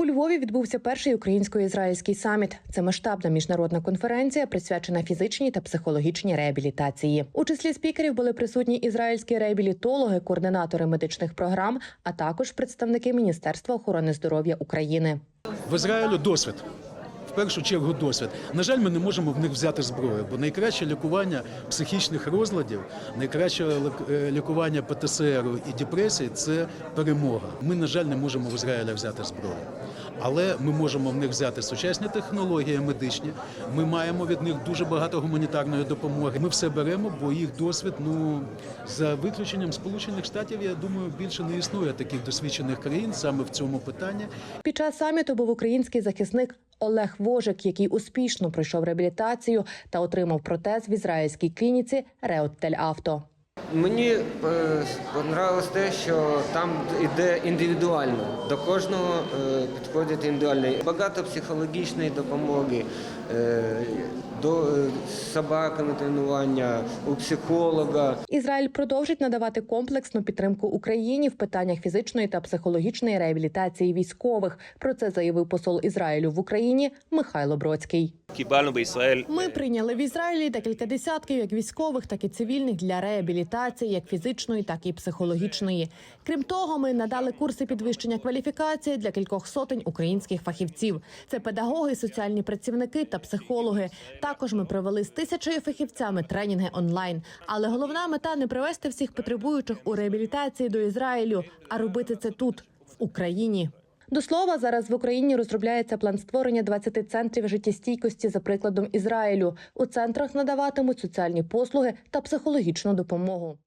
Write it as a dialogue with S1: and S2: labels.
S1: У Львові відбувся перший українсько-ізраїльський саміт. Це масштабна міжнародна конференція, присвячена фізичній та психологічній реабілітації. У числі спікерів були присутні ізраїльські реабілітологи, координатори медичних програм, а також представники Міністерства охорони здоров'я України.
S2: В Ізраїлю досвід. Першу чергу досвід. На жаль, ми не можемо в них взяти зброю, бо найкраще лікування психічних розладів, найкраще е, лікування ПТСР і депресії це перемога. Ми, на жаль, не можемо в Ізраїля взяти зброю. Але ми можемо в них взяти сучасні технології медичні. Ми маємо від них дуже багато гуманітарної допомоги. Ми все беремо, бо їх досвід, ну за виключенням Сполучених Штатів, я думаю, більше не існує таких досвідчених країн саме в цьому питанні.
S1: Під час саміту був український захисник Олег Вожик, який успішно пройшов реабілітацію та отримав протез в ізраїльській клініці Реоттель Авто.
S3: Мені е, понравилось те, що там йде індивідуально, до кожного е, підходить індивідуально. Багато психологічної допомоги е, до е, з собаками тренування, у психолога.
S1: Ізраїль продовжить надавати комплексну підтримку Україні в питаннях фізичної та психологічної реабілітації військових. Про це заявив посол Ізраїлю в Україні Михайло Бродський. Ми прийняли в Ізраїлі декілька десятків як військових, так і цивільних для реабілітації реабілітації, як фізичної, так і психологічної. Крім того, ми надали курси підвищення кваліфікації для кількох сотень українських фахівців. Це педагоги, соціальні працівники та психологи. Також ми провели з тисячою фахівцями тренінги онлайн. Але головна мета не привести всіх потребуючих у реабілітації до Ізраїлю, а робити це тут, в Україні. До слова, зараз в Україні розробляється план створення 20 центрів життєстійкості за прикладом Ізраїлю. У центрах надаватимуть соціальні послуги та психологічну допомогу.